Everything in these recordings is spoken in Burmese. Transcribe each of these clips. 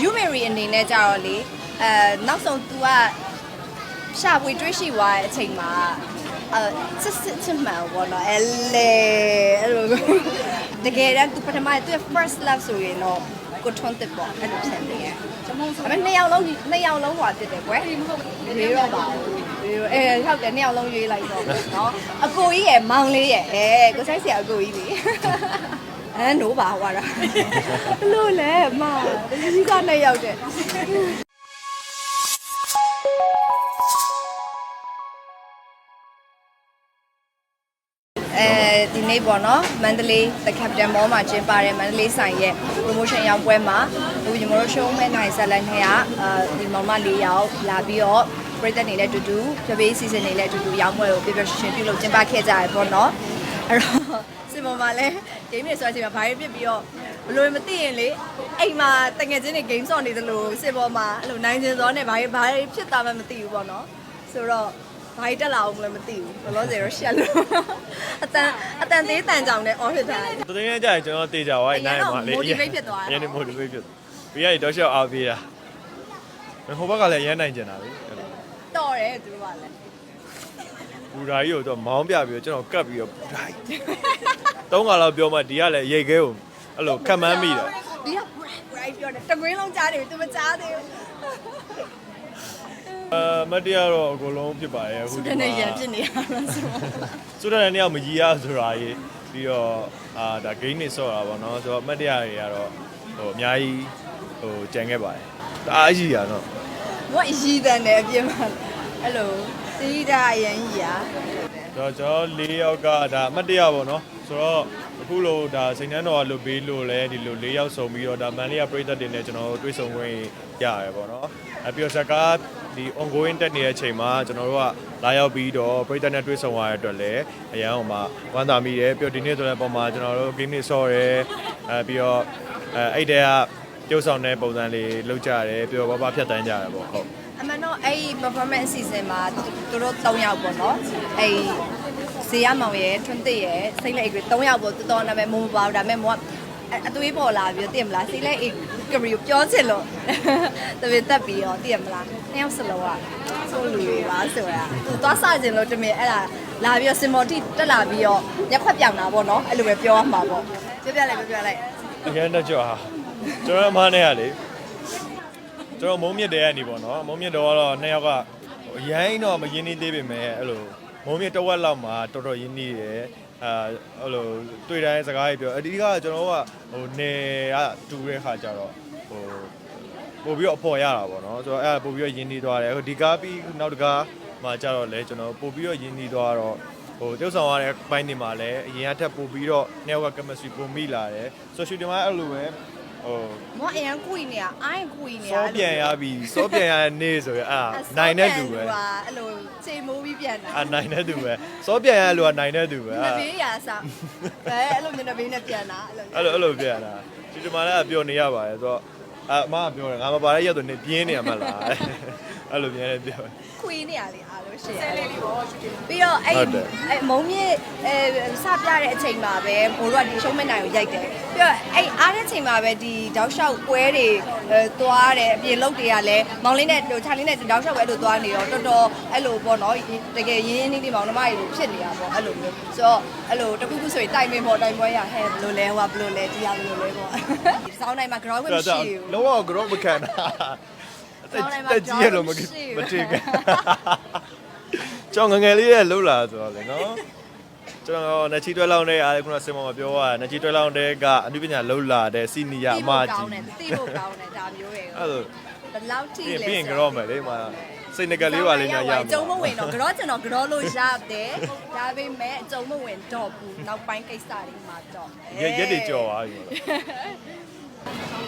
ယူမရီအနေနဲ့ကြတော့လေအဲနောက်ဆုံး तू ကရှာဖွေတွေးရှိသွားတဲ့အချိန်မှာအဲစစ်စစ်ချစ်မှန်ဘောနော်အဲလေအဲ့လိုတကယ်တမ်း तू ပထမသူ့ first love ဆိုရင်တော့ကိုထွန်းတစ်ပေါ့အဲ့လိုဖြစ်နေရဲ့ကျွန်တော်ဆိုနှစ်ယောက်လုံးနှစ်ယောက်လုံးဟွာဖြစ်တယ်ကွယ်ရွေးတော့ပါဘူးရွေးတော့အဲဟုတ်တယ်နှစ်ယောက်လုံးရွေးလိုက်တော့နော်အကိုကြီးရဲ့မောင်လေးရဲ့အဲကိုဆိုင်ဆရာအကိုကြီးလေ အဲနိုးပါဟွာတာဘလို့လဲအမဒီကြီးကနှစ်ယောက်တဲ့အဲဒီနေ့ပေါ့နော်မန္တလေး The Capital Mall မှာကျင်းပတဲ့မန္တလေးဆိုင်ရဲ့ promotion ရောက်ပွဲမှာဟိုညီမတို့ show မဲ့နိုင်ဇက်လက်နဲ့ကအဲဒီမမလေးယောက်လာပြီးတော့ပြည်သက်နေနဲ့အတူတူပြပေးစီစဉ်နေနဲ့အတူတူရောက်ပွဲကိုပြပြရှင်ပြုလုပ်ကျင်းပခဲ့ကြရပေါ့နော်အဲ့တော့စင်မမလည်း game တွေဆိုတဲ့အချိန်မှာဘာတွေပြစ်ပြီးတော့ဘလို့မသိရင်လေအိမ်မှာတငယ်ချင်းတွေ game ဆော့နေသလိုစင်ပေါ်မှာအဲ့လိုနိုင်ချင်းစောနဲ့ဘာတွေဘာတွေဖြစ်သွားမှမသိဘူးပေါ့နော်ဆိုတော့ဘာကြီးတက်လာအောင်လည်းမသိဘူးဘလောစေတော့ရှက်လို့အတန်အတန်သေးတန်ကြောင်နဲ့အော်ဖြစ်တာတသိန်းရကြရင်ကျွန်တော်တေချာသွားရင်နိုင်မှာလေ motivate ဖြစ်သွားတာရန်နေ motivate ဖြစ်ပြီးရရင်တော့ရှောက်အားပေးတာဟိုဘက်ကလည်းရမ်းနိုင်ကျင်တာလေအဲ့လိုတော့တယ်သူတို့ကလည်းဘူရာကြီးကိုတော့မောင်းပြပြီးတော့ကျွန်တော်ကတ်ပြီးတော့ဘူရာကြီး သုံးခါလောက်ပြောမှဒီကလည်းရိတ်ခဲကိုအဲ့လိုခံမှန်းမိတာဒီက bright ပြောတယ်တကွင်းလုံးကြားတယ်သူမကြားသေးဘူးအဲမတရားတော့အကုန်လုံးဖြစ်ပါရဲ့အခုသူဒီတမှာနေ့ရန်ဖြစ်နေရလားဆိုတော့စွတ်တဲ့နေရာမကြီးရဆိုတာကြီးပြီးတော့အာဒါ game နေဆော့တာပေါ့နော်ဆိုတော့အမတ်တရားတွေကတော့ဟိုအများကြီးဟိုကြံခဲ့ပါတယ်တအားကြီးရတော့ ဘာအရှိတဲ့နဲ့အပြင်းမှာအဲ့လိုသီးတာအရင်ကြီးอ่ะတော့ကျွန်တော်၄ယောက်ကဒါအမတ်တရပေါ့နော် ဆိုတော့အခုလိုဒါစိန်နှန်းတော်ကလွတ်ပေးလို့လဲဒီလို၄ယောက်စုံပြီးတော့ဒါမန်လေးကပြည်သက်တင်နေကျွန်တော်တို့တွေ့ဆုံခွင့်ရရတယ်ပေါ့နော်အပြီးတော့ဇက်ကားဒီ ongoing တက်နေတဲ့အချိန်မှာကျွန်တော်တို့ကလာရောက်ပြီးတော့ပြည်သက်နဲ့တွေ့ဆုံရတဲ့အတွက်လည်းအရန်ဟိုမှာဝမ်းသာမိတယ်ပြီးတော့ဒီနေ့ဆိုတဲ့ပုံမှာကျွန်တော်တို့ game လေးဆော့ရဲအဲပြီးတော့အဲအဲ့တဲ့ကကျုပ်ဆောင်တဲ့ပုံစံလေးလုပ်ကြရတယ်ပြီးတော့ဘာဘာဖြတ်တန်းကြရတယ်ပေါ့ဟုတ်အမှန်တော့အဲ့ဒီ performance season မှာသူတို့၃ယောက်ပေါ့နော်အဲ့ ဇေယမောင်ရဲ့ထွန်းတစ်ရဲ့စိတ်လက်အိတ်တွေ၃ယောက်ပေါ့တော်တော်နာမည်မုံမပါဘူးဒါပေမဲ့မောကအသွေးပေါ်လာပြီးသိရမလားစိတ်လက်အိတ်ကရီကိုပြောချင်လို့တပည့်တက်ပြီးတော့သိရမလားနှစ်ယောက်စလုံးကဆိုလူတွေပါဆိုတာသူသွားစခြင်းလို့တမင်အဲ့ဒါလာပြီးတော့စင်မော်တီတက်လာပြီးတော့ရက်ခွက်ပြောင်တာပေါ့နော်အဲ့လိုပဲပြောရမှာပေါ့ပြောပြလိုက်ပြောပြလိုက်အရင်တော့ကြောက်ဟာကျွန်တော်အမနဲ့ကလေကျွန်တော်မုံမြင့်တဲကနေပေါ့နော်မုံမြင့်တော့ကတော့နှစ်ယောက်ကဟိုအရင်တော့မရင်းနှီးသေးပေမဲ့အဲ့လို မုံမြင့်တစ်ဝက်လောက်မှာတော်တော်ရင်းနှီးတယ်အာအဲ့လိုတွေ့တိုင်းစကားကြီးပြောအဒီကကျွန်တော်ကဟိုနေကတူတဲ့ခါကျတော့ဟိုပို့ပြီးတော့အဖော်ရတာပေါ့နော်ဆိုတော့အဲ့ဒါပို့ပြီးတော့ရင်းနှီးသွားတယ်ဟိုဒီကားပြီးနောက်တကားမှာကျတော့လေကျွန်တော်ပို့ပြီးတော့ရင်းနှီးသွားတော့ဟိုတုပ်ဆောင်ရတဲ့ဘိုင်းတွေမှာလည်းအရင်ကထပ်ပို့ပြီးတော့ network chemistry ပုံမိလာတယ်ဆိုရှယ်ဒီမှာအဲ့လိုပဲ ဟိုမောအရင်ကွီနေရအိုင်းကွီနေရစောပြန်ရပြီစောပြန်ရတဲ့နေ့ဆိုရင်အာနိုင်တဲ့သူပဲအဲ့လိုချိန်မိုးပြီးပြန်တာအာနိုင်တဲ့သူပဲစောပြန်ရတဲ့လူကနိုင်တဲ့သူပဲညအာနေရစားအဲအဲ့လိုညနေဘေးနဲ့ပြန်တာအဲ့လိုအဲ့လိုအဲ့လိုပြန်တာဒီဒီမှာလည်းပြောနေရပါတယ်ဆိုတော့ အမကပြောတယ်ငါမပါတဲ့ရက်ဆိုနေပြင်းနေရမှာလားအဲ့လိုပြန်နေပြောတယ် ခွေးနေရလေအားလို့ရှိရအဲ့လေးပေါ့ပြီးတော့အဲ့ဟုတ်တယ် အဲ့မုံမြင့်အဲစပြတဲ့အချိန်မှာပဲဘိုးတို့ကဒီရှုံးမနိုင်ကိုရိုက်တယ်ပြီးတော့အဲ့အားတဲ့အချိန်မှာပဲဒီတောက်လျှောက်ပွဲတွေအဲသွားတယ်အပြင်လုတ်တွေကလည်းမောင်လေးနဲ့ဟိုခြာလေးနဲ့တောက်လျှောက်ပဲအဲ့လိုသွားနေတော့တော်တော်အဲ့လိုပေါ့နော်တကယ်ရင်းရင်းနှီးနှီးမောင်နှမတွေလိုဖြစ်နေတာပေါ့အဲ့လိုမျိုးဆိုတော့အဲ့လိုတခုခုဆိုရင်တိုင်ပင်ပေါ့တိုင်ပွဲရဟဲ့ဘယ်လိုလဲဟိုကဘယ်လိုလဲဒီဟာဘယ်လိုလဲပေါ့ဒီစောင်းတိုင်းမှာ ground ဝင်မရှိဘူးလုံးဝ group မခံတာတက်ကြီးရလို့မမထင်ကကျောင်းငငယ်လေးရဲ့လှုပ်လာဆိုတော့လေနော်ကျွန်တော်နချီတွဲလောင်းတဲ့အားခုနစင်မမပြောရနချီတွဲလောင်းတဲ့ကအနုပညာလှုပ်လာတဲ့စီနီယာအမကြီးတိဖို့ကောင်းတယ်ဒါမျိုးတွေအဲ့လိုဘယ်လောက်ထိပြီးလဲပြီးရင်ကြောမယ်လေမစိတ်ငကလေးပါလေးညာရမှာကျုံမဝင်တော့ကြောကျွန်တော်ကြောလို့ရတယ်ဒါပေမဲ့ကျုံမဝင်တော့ဘူးနောက်ပိုင်းကိစ္စတွေမှာတော့ရက်ရက်တွေကြော်သွားပြီ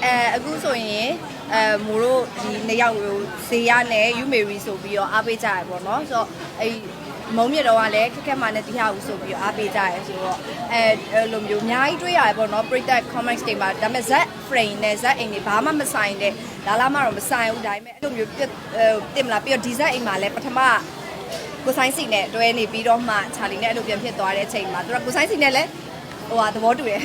အဲအခုဆိုရင်အဲမိုးတို့ဒီနှစ်ယောက်ကိုဇေယနဲ့ယူမေရီဆိုပြီးတော့အားပေးကြရပေါ့နော်ဆိုတော့အဲမုံမြတော့ကလည်းခက်ခက်မှနဲ့ဒီဟာကိုဆိုပြီးတော့အားပေးကြရဆိုတော့အဲအဲ့လိုမျိုးအများကြီးတွေးရတယ်ပေါ့နော်ပရိသတ် comments တွေမှာဒါပေမဲ့ Z frame နဲ့ Z အိမ်တွေဘာမှမဆိုင်တဲ့လာလာမှတော့မဆိုင်ဘူးဒါပေမဲ့အဲ့လိုမျိုးပြတင်မလားပြီးတော့ဒီ Z အိမ်မှာလည်းပထမကိုဆိုင်စီနဲ့တွဲနေပြီးတော့မှချာလီနဲ့အဲ့လိုပြန်ဖြစ်သွားတဲ့အချိန်မှာသူကကိုဆိုင်စီနဲ့လည်း ဟိုဟာသဘောတူတယ်သ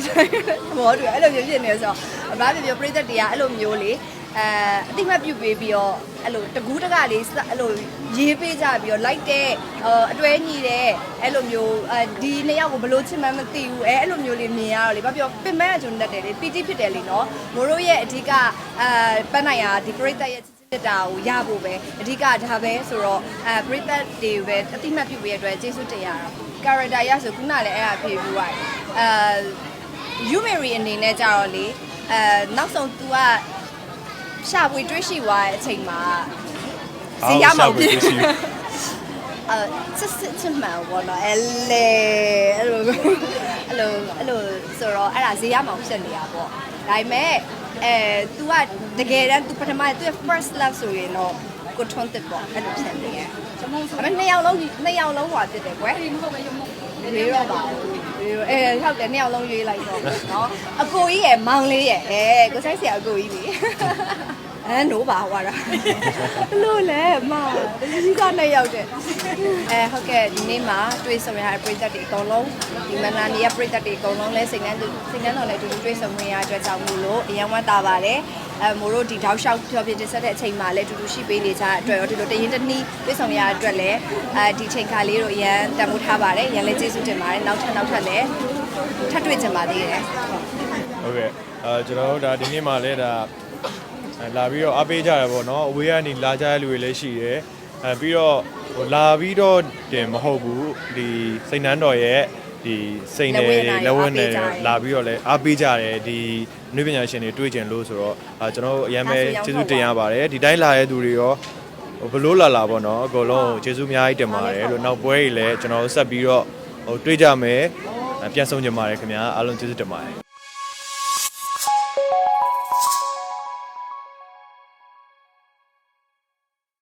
ဘောတူတယ်အဲ့လိုမျိုးဖြစ်နေဆိုတော့အဘာပြောပြောပြိသက်တွေကအဲ့လိုမျိုးလေအဲအတိမတ်ပြုတ်ပေးပြီးတော့အဲ့လိုတကူးတကလေးစအဲ့လိုရေးပေးကြပြီးတော့လိုက်တဲ့ဟအတွဲညီတဲ့အဲ့လိုမျိုးအဲဒီနှစ်ယောက်ကိုဘလို့ချစ်မှန်းမသိဘူးအဲအဲ့လိုမျိုးလေးမြင်ရတော့လေဘာပြောပင်မကကျွန်တော်တက်တယ်လေပီတိဖြစ်တယ်လေနော်မိုးတို့ရဲ့အဓိကအဲပန်းနိုင်ရာဒီပရိသတ်ရဲ့ချစ်စစ်တာကိုရဖို့ပဲအဓိကဒါပဲဆိုတော့အဲပရိသတ်တွေပဲအတိမတ်ပြုတ်ပေးရတဲ့အတွက်ကျေးဇူးတင်ရတာ character ရဆိုခုနလည်းအဲ့ဒါဖြေပြီးသွားတယ် အဲ you mary အနေနဲ့ကြတော့လေအဲနောက်ဆုံး तू ကရှာဖွေတွေးရှိသွားတဲ့အချိန်မှာဇေယျမောင်ပြ ရှာဖွေတွေ့ရှိ အဲစစ်စစ်ချစ်မှန်ဘောနော်အဲလေအဲ့လိုအဲ့လိုအဲ့လိုဆိုတော့အဲ့ဒါဇေယျမောင်ဖြစ်နေတာပေါ့ဒါပေမဲ့အဲ तू ကတကယ်တမ်း तू ပထမ तू first love ဆိုရင်တော့ကိုထွန်းတစ်ပေါ့အဲ့လိုဖြစ်နေရဲ့ဒါပေမဲ့နှစ်ယောက်လုံးနှစ်ယောက်လုံးဟွာဖြစ်တယ်ကွယ်ဒီမဟုတ်ပဲရုံမရွေးတော့ပါဘူး ရွေးတော့အဲဟုတ်တယ်နှစ်ယောက်လုံးရွေးလိုက်တော့မယ်နော်အကိုကြီးရဲ့မောင်လေးရဲ့အဲကိုဆိုင်ဆရာအကိုကြီးလေ အဲနိုးပါဟွာတာဘလို့လဲမတကြီးကနေရောက်တယ်အဲဟုတ်ကဲ့ဒီနေ့မှာတွေ့ဆုံရတဲ့ပြည်သက်တွေအကုန်လုံးဒီမန္တလာနေရပြည်သက်တွေအကုန်လုံးလဲစိတ်နှမ်းစိတ်နှမ်းတော်လဲတူတူတွေ့ဆုံခွင့်ရအတွက်ကြောင့်မို့လို့အရင်ဝမ်းသာပါတယ်အဲမို့တို့ဒီတောက်လျှောက်ဖြောပြတင်ဆက်တဲ့အချိန်မှာလဲတူတူရှိပေးနေကြတဲ့အတွက်ရောဒီလိုတရင်တနည်းတွေ့ဆုံရတဲ့အတွက်လဲအဲဒီချိန်ခါလေးတို့အရန်တန်ဖိုးထားပါတယ်ရန်လဲကျေးဇူးတင်ပါတယ်နောက်ထပ်နောက်ထပ်လဲထပ်တွေ့ကြပါသေးတယ်ဟုတ်ကဲ့အဲကျွန်တော်တို့ဒါဒီနေ့မှလည်းဒါအဲ လာပြီးတော့အားပေးကြရပေါ့နော်အဝေးကနေလာကြတဲ့လူတွေလည်းရှိတယ်အဲပြီးတော့ဟိုလာပြီးတော့တင်မဟုတ်ဘူးဒီစိတ်နှမ်းတော်ရဲ့ဒီစိတ်နယ်လက်ဝဲနယ်လာပြီးတော့လည်းအားပေးကြတယ်ဒီနုပညာရှင်တွေတွေ့ကြလို့ဆိုတော့အဲကျွန်တော်တို့အရင်ပဲကျေးဇူးတင်ရပါတယ်ဒီတိုင်းလာတဲ့သူတွေရောဟိုဘလို့လာလာပေါ့နော်အကုန်လုံးကျေးဇူးအများကြီးတင်ပါတယ်လို့နောက်ပွဲကြီးလည်းကျွန်တော်တို့ဆက်ပြီးတော့ဟိုတွေ့ကြမယ်ပြန်ဆုံးကြပါတယ်ခင်ဗျာအားလုံးကျေးဇူးတင်ပါတယ်